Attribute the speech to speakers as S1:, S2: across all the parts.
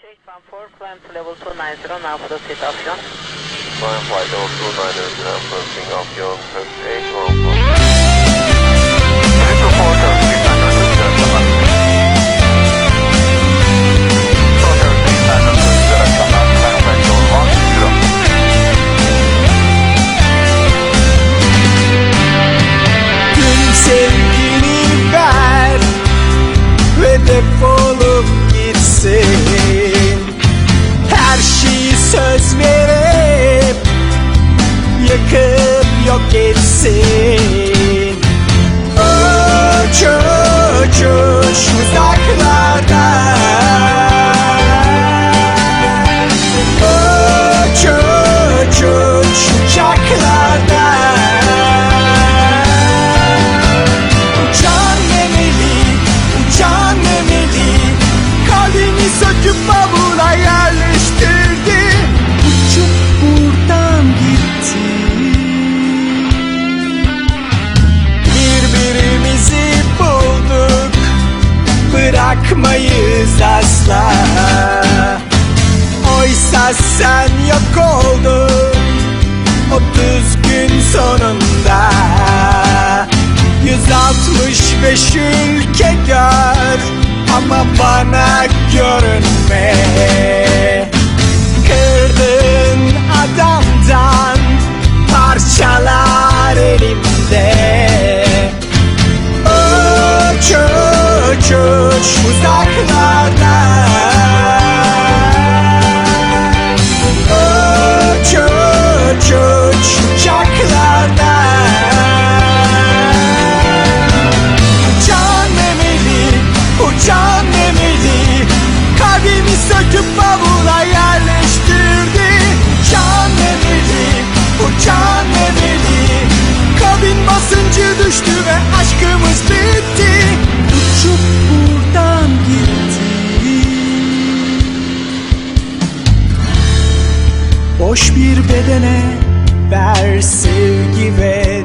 S1: Shade 14, climb to level 290 now for the seat.
S2: Climb flight 290 now for option, 814.
S3: çıkıp yok etsin sonunda. 165 ülke gör ama bana görünme. Kırdığın adamdan parçalar elimde. Uç uç uç uzaklarda. Boş bir bedene ver sevgi ve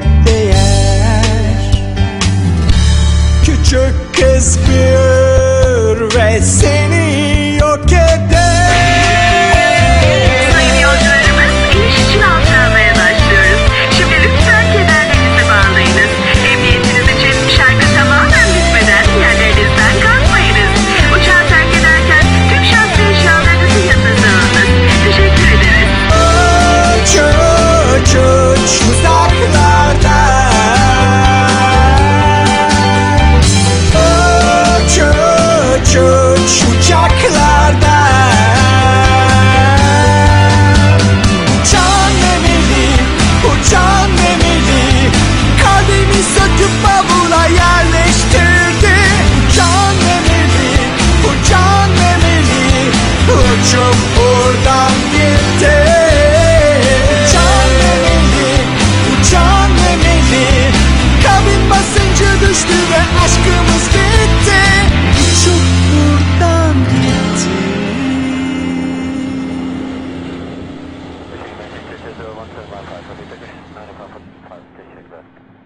S3: Foxtrot, 715, 90 Papa, 536 left.